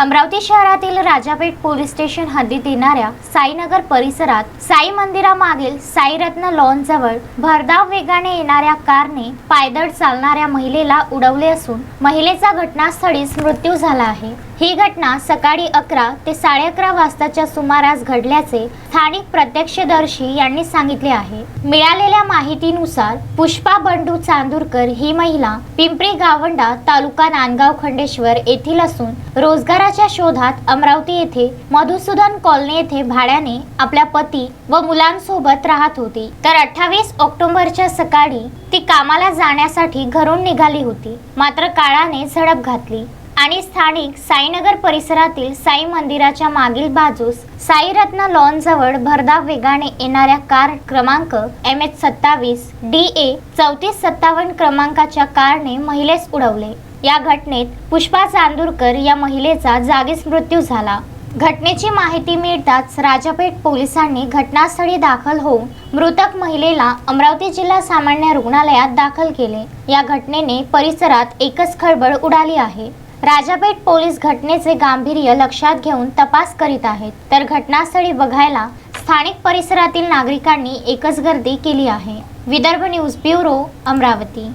अमरावती शहरातील Rajapeth police station हद्दीत येणाऱ्या साईनगर परिसरात साई मंदिरामागील साईरत्न लॉन जवळ भरधाव वेगाने येणाऱ्या कारने पायदळ चालणाऱ्या महिलेला उडवले असून महिलेचा घटनास्थळीच मृत्यू झाला आहे. ही घटना सकाळी अकरा ते साडे अकरा वाजताच्या सुमारास घडल्याचे स्थानिक प्रत्यक्षदर्शी यांनी सांगितले आहे. मिळालेल्या माहितीनुसार पुष्पा बंडू चांदूरकर ही महिला पिंपरी गावंडा तालुका नांदगाव खंडेश्वर येथील असून रोजगाराच्या शोधात अमरावती येथे मधुसूदन कॉलनी येथे भाड्याने आपल्या पती व मुलांसोबत राहत होती. तर अठ्ठावीस ऑक्टोबरच्या सकाळी ती कामाला जाण्यासाठी घरून निघाली होती. मात्र काळाने झडप घातली. आणि स्थानिक साईनगर परिसरातील साई मंदिराच्या मागील बाजूस साईरत्न लॉन जवळ भरधाव वेगाने येणाऱ्या कार क्रमांक एम एच सत्तावीस डी ए चौतीस सत्तावन्न क्रमांकाच्या कारने महिलेस उडवले. या घटनेत पुष्पा चांदूरकर या महिलेचा जागीच मृत्यू झाला. घटनेची माहिती मिळताच राजापेठ पोलिसांनी घटनास्थळी दाखल होऊन मृतक महिलेला अमरावती जिल्हा सामान्य रुग्णालयात दाखल केले. या घटनेने परिसरात एकच खळबळ उडाली आहे. राजापेठ पोलीस घटनेचे गांभीर्य लक्षात घेऊन तपास करीत आहेत. तर घटनास्थळी बघायला स्थानिक परिसरातील नागरिकांनी एकच गर्दी केली आहे. Vidarbha news bureau Amravati.